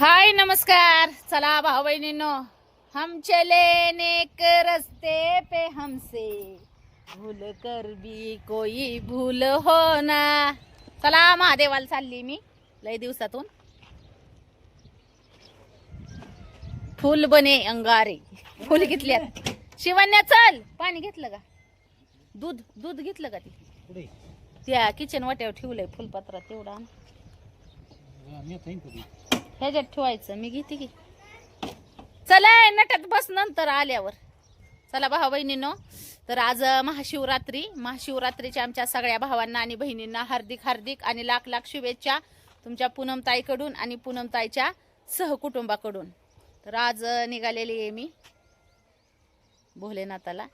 हाय नमस्कार. चला भाऊ बहिणींनो हम चले नेक रस्ते पे हमसे. भूल कर भी कोई भूल हो ना. चला महादेवाला चालली मी लय दिवसातून. फुल बने अंगारे. फुल घेतल्यात शिवण्या चल पाणी घेतलं का? दूध दूध घेतलं का ती? त्या किचन वाट्यावर ठेवलंय फुलपत्रात तेवढा. ह्याच्यात ठेवायचं. मी घेते की. चला नटत बस नंतर आल्यावर. चला भाऊ बहिणीनो. तर आज महाशिवरात्री. महाशिवरात्रीच्या आमच्या सगळ्या भावांना आणि बहिणींना हार्दिक हार्दिक आणि लाख लाख शुभेच्छा तुमच्या पूनमताईकडून आणि पूनमताईच्या सहकुटुंबाकडून. तर आज निघालेली आहे मी. भोलेनाथाला.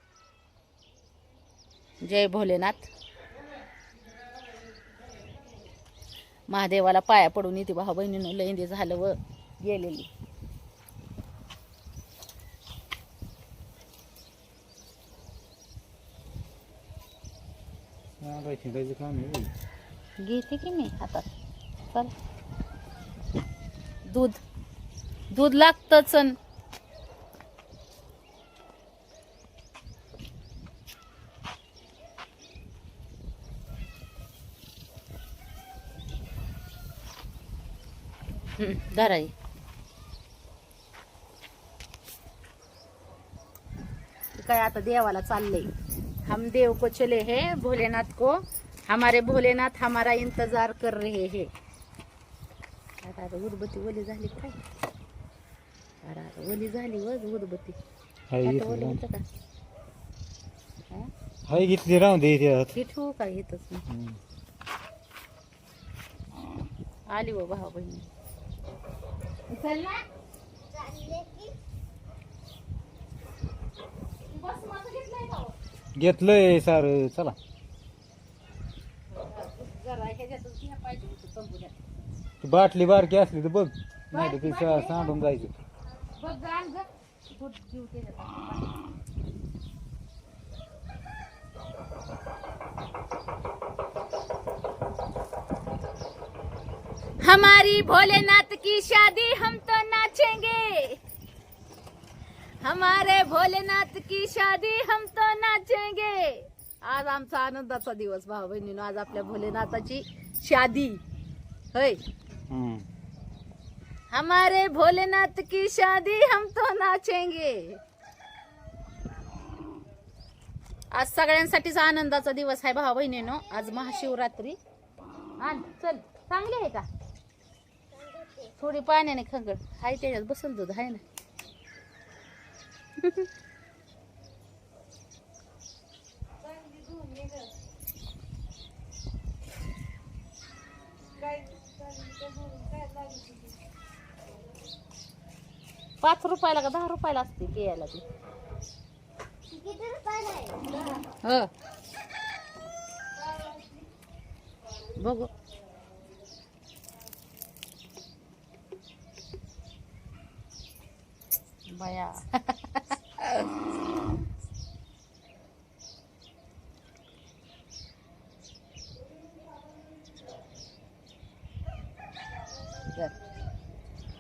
जय भोलेनाथ. महादेवाला पाया पडून येते भाऊ बहिणीनं लैंदी झालं व गेलेली. घेते की मी हातात चल. दूध. दूध लागतच धराई. काय आता देवाला चाललंय? हम देव को चले हैं भोलेनाथ को. हमारे भोलेनाथ हमारा इंतजार कर रहे हैं. आता उदबत्ती ओली झाली काय? आता ओली झाली व उदबत्ती. ओली घेतली होतं का? हा? हाय घेतली राहून दे त्यात हे ठेवू का येतच नाही आली व भाऊ बहिणी चल ना. घेतलंय सार चला. ती बाटली बारकी असली तर बघ. नाही तर सांडून जायचं बघ गाण ग दूध देऊ त्याच्यात हमारी भोलेनाथ की शादी हम तो नाचेंगे। हमारे भोलेनाथ की शादी हम तो नाचेंगे। आज आमचा आनंदाचा दिवस भाऊ बहिणीनो आज आपल्या भोलेनाथाची शादी. होय. हमारे भोलेनाथ की शादी हम तो नाचेंगे. आज सगळ्यांसाठीच आनंदाचा दिवस आहे भाऊ बहिणीनो आज महाशिवरात्री. चल चांगली आहे का? थोडी पाण्याने खंगड. हाय त्याच्यात बसल दूध आहे ना. पाच रुपयाला का दहा रुपयाला असते प्यायला ती. हो. बघू बया बर.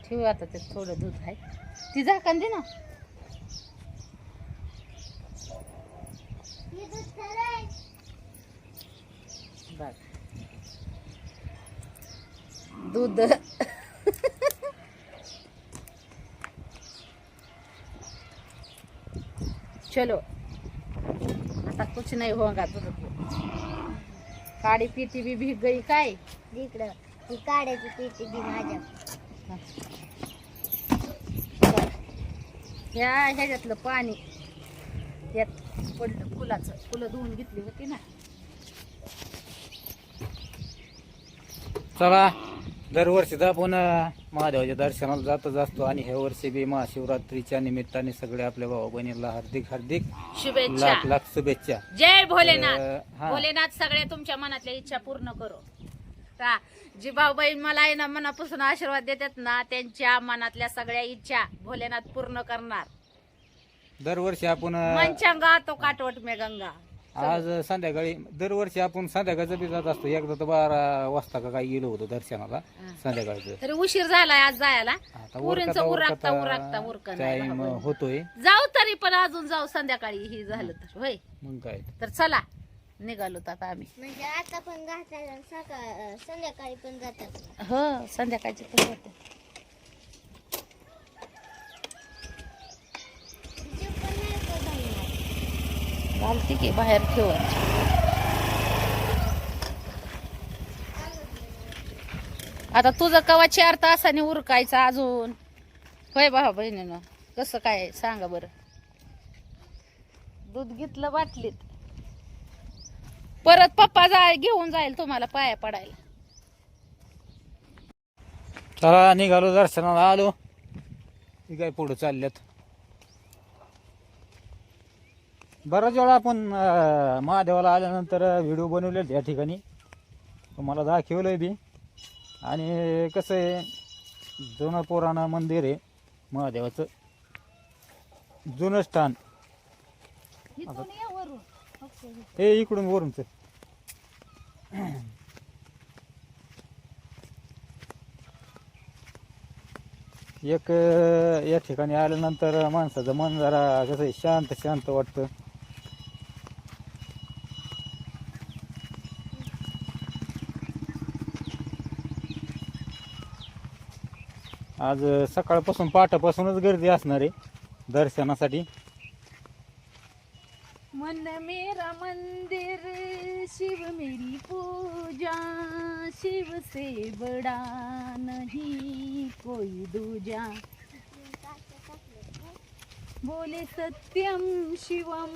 ठेवू आता ते थोडं दूध आहे. ती झाकण दे ना. बघ. दूध. चलो. आता कुछ नहीं होगा को काळी पिटी भी भीग गई काय? इकडं. ती काढायची पेटी ती माझ्या. ह्या ह्याच्यातलं पाणी. त्यात पडलं फुलाचं. फुलं धुवून घेतली होती ना. चला दरवर्षी आपण महादेवाच्या दर्शनाला जातच असतो आणि ह्या वर्षी बी महाशिवरात्रीच्या निमित्ताने सगळे आपल्या भाऊ बहिणीला हार्दिक हार्दिक शुभेच्छा. लाख लाख शुभेच्छा. जय भोलेनाथ. भोलेनाथ सगळे तुमच्या मनातल्या इच्छा पूर्ण करो. जी भाऊबाई मला आहे ना मनापासून आशीर्वाद देतात ना त्यांच्या मनातल्या सगळ्या इच्छा भोलेनाथ पूर्ण करणार. दरवर्षी आपण अं, मनचंगा तो काटवट में गंगा. आज संध्याकाळी दरवर्षी आपण संध्याकाळचं बी जात असतो. एकदा तर बारा वाजता का काही गेलो होतो दर्शनाला संध्याकाळचं. तरी उशीर झालाय आज जायला. आता उरकता उरकता टाइम. होतोय. जाऊ तरी पण अजून जाऊ संध्याकाळी ही झालं तर. होय. मग काय? तर चला. निघालो आता आम्ही. म्हणजे आता पण सकाळ संध्याकाळी पण जातात. हो संध्याकाळची पण जाते पण नाही का घालणार. घालते की बाहेर ठेवायची आता तुझं कवा चार तासाने उरकायचं अजून? होय भावा बहिणीनं. कसं काय? सांगा बरं. दूध घेतलं बाटलीत. परत पप्पा जाय घेऊन जाईल तुम्हाला पाया पडायला. चला निघालो दर्शनाला आलो. काय पुढे चालल्यात? बराच वेळा आपण महादेवाला आल्यानंतर व्हिडिओ बनवले या ठिकाणी. तुम्हाला दाखवलंय बी. आणि कसं आहे जुनं पुराणं मंदिर आहे महादेवाचं. जुनं स्थान. हे इकडून वरूनच. एक या ठिकाणी आल्यानंतर माणसाचं मन जरा कसं आहे, शांत शांत वाटतं. आज सकाळपासून पाठापासूनच गर्दी असणार आहे दर्शनासाठी. मन मेरा मंदिर शिव मेरी पूजा शिव से बड़ा नहीं कोई दूजा। बोले सत्यम शिवम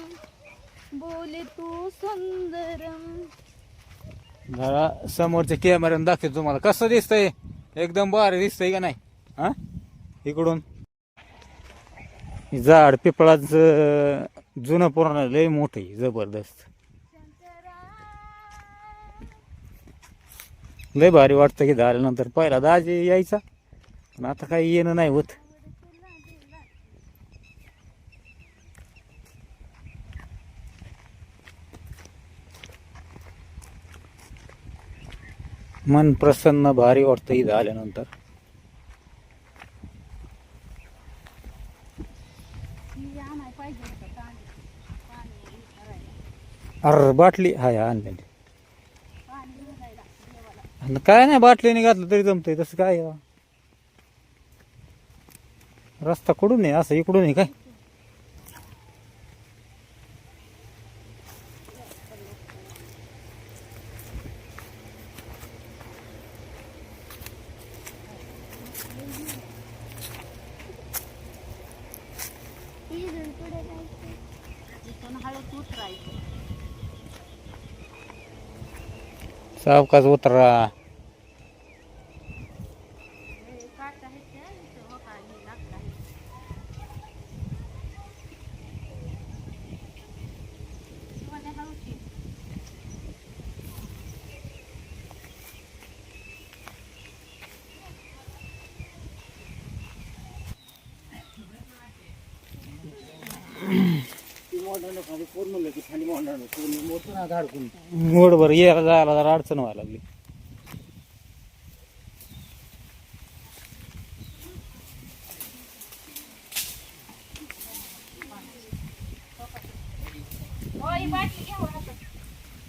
बोले तू सुंदरम। जरा समोरच्या कॅमेऱ्यानं दाखवतो तुम्हाला. कसं दिसतंय? एकदम भारी दिसतंय का नाही? हा? इकडून. झाड पिपळाचं जुनं पुराण लय मोठं आहे जबरदस्त. लय भारी वाटतं की झाल्यानंतर. पहिला दाज यायचा पण आता काही येणं नाही होत. मन प्रसन्न भारी वाटतं ही झाल्यानंतर. अर बाटली. हाय आणलेली. काय नाही बाटलीने घातलं तरी जमतंय तसं काय आहे? रस्ता कुठून आहे? असं इकडून आहे काय? इथून पुढे जायचं हळद उतरायचं उतरा काटा आहेत त्या, इथं हो का, हे लाकडं आहे. शिवाने हळूच ये. मोड बर यायला जायला जरा अडचण व्हायला लागली. बाटली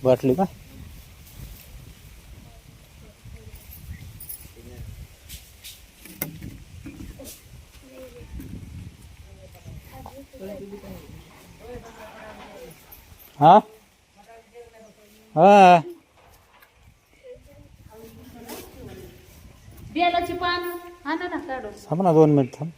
बाटली का? हा? हा. बेलाची पान. आणा ना काढून. थांब ना दोन मिनिट थांब.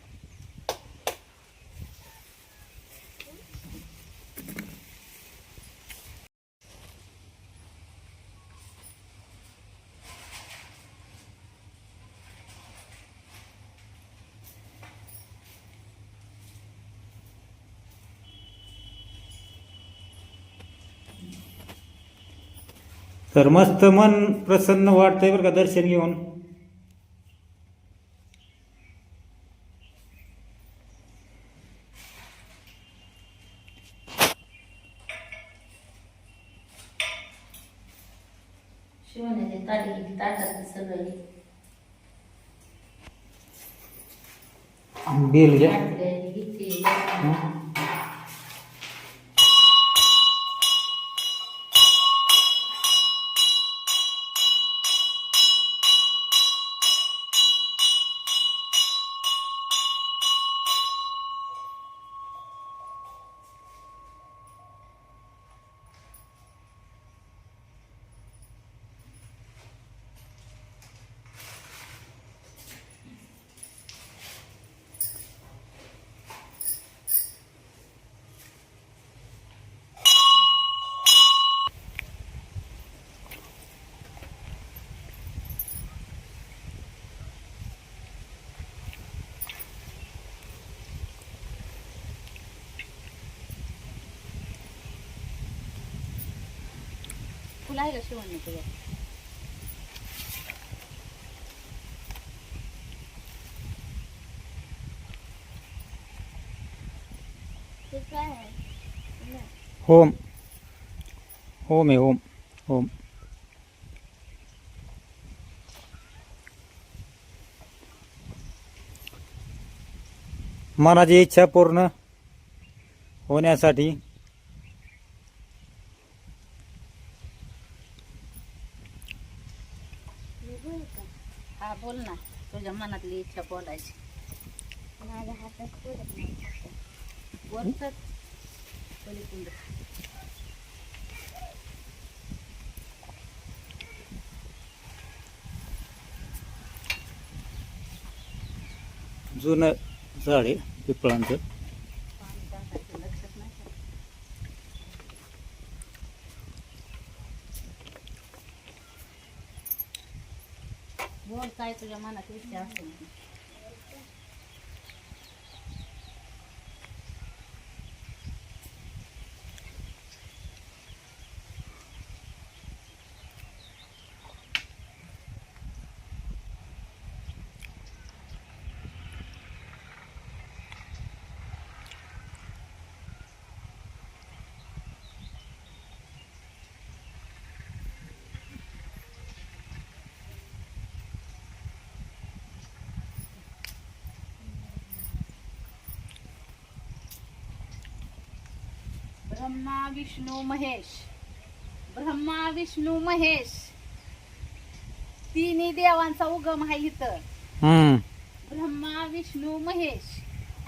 तर मस्त मन प्रसन्न वाटतंय बरं का दर्शन घेऊन. बिल घ्या. फुलं आहे? का शिवण्य तुझ्या होम. होम आहे होम. होम. मनाची इच्छा पूर्ण होण्यासाठी मी बोल का हा बोल ना तुझ्या मनातली इच्छा बोलायची. माझ्या हातात पडत नाही. बोलतात जुनं झाड आहे पिपळांचं पाणी टाकायचं लक्षात नाही का? बोल काय तुझ्या मनात इच्छा असेल ती. ब्रह्मा विष्णू महेश. ब्रह्मा विष्णू महेश. तिन्ही देवांचा उगम आहे इथं. हम्म. ब्रह्मा विष्णू महेश.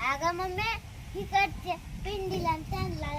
अगं मम्मी तिकडच्या पिंडीला आणि त्यांना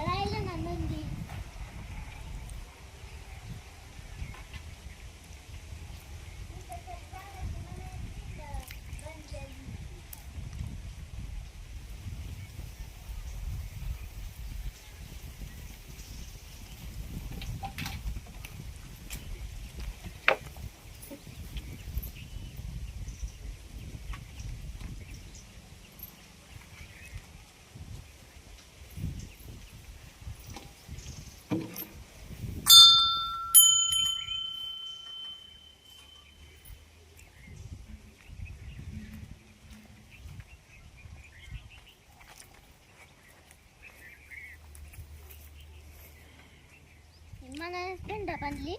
मला पिंड बांधली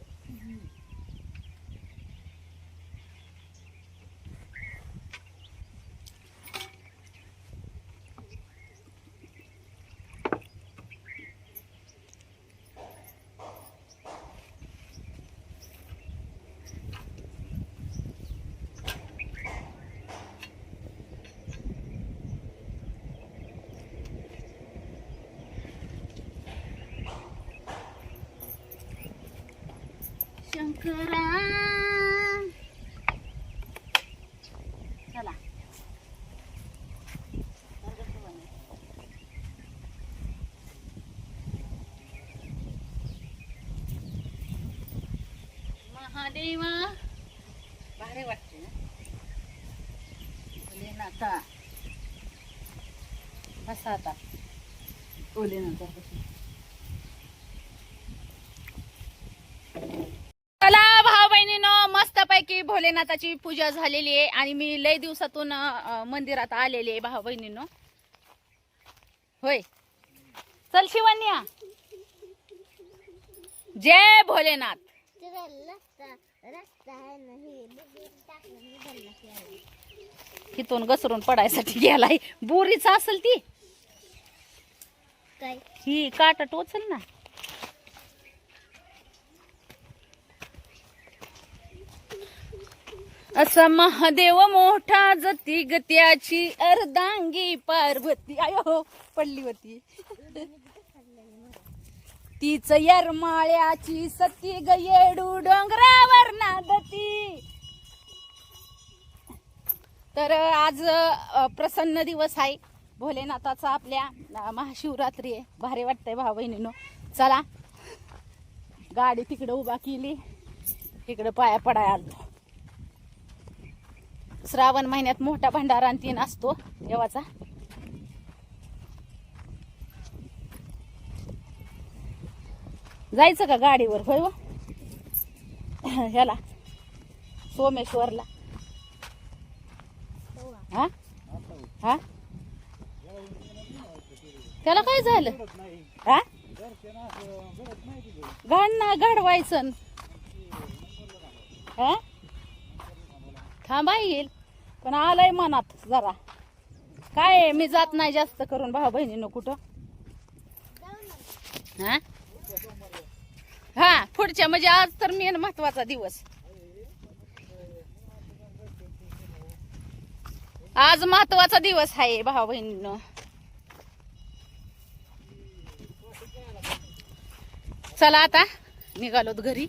शंकरा चला महादेवा भारी वाटते ना भोलेनाथा बसा आता भोलेनाथा बसा चला भाऊ बहिणीनो मस्तपैकी भोलेनाथाची पूजा झालेली आहे आणि मी लय दिवसातून मंदिरात आलेली आहे भाऊ बहिणीनो. होय. चल शिवन्या जय भोलेनाथ. तिला रस्ता आहे ना बुबुरी टाकलं मी भरला की आली. इथून घसरून पडायसाठी गेलाय. बोरीच असेल ती. काय? ही काटा टोचल ना. असा महादेव मोठा जती गत्याची अर्धांगी पार्वती. आयो हो, पडली होती तीच यरमाळ्याची सती गयेडू डोंगरावर नादती. तर आज प्रसन्न दिवस आहे. भोलेनाथाचा आपल्या महाशिवरात्री आहे. भारी वाटतंय भाऊ बहिणीनो. चला. गाडी तिकडे उभा केली. तिकडं पाया पडाय आलतो श्रावण महिन्यात मोठा भंडारा आणि तीन असतो देवाचा. जायचं का गाडीवर? होय हो? ह्याला. सोमेश्वरला. हा? हा? त्याला काय झालं? हा? घाण घडवायचं. हा? थांबा येईल. पण आलंय मनात जरा. काय मी जात नाही जास्त करून भाऊ बहिणीनं कुठं? हा? हा पुढच्या म्हणजे आज तर मेन महत्त्वाचा दिवस. आज महत्त्वाचा दिवस आहे भाऊ बहिणीनं. चला आता निघालोत घरी.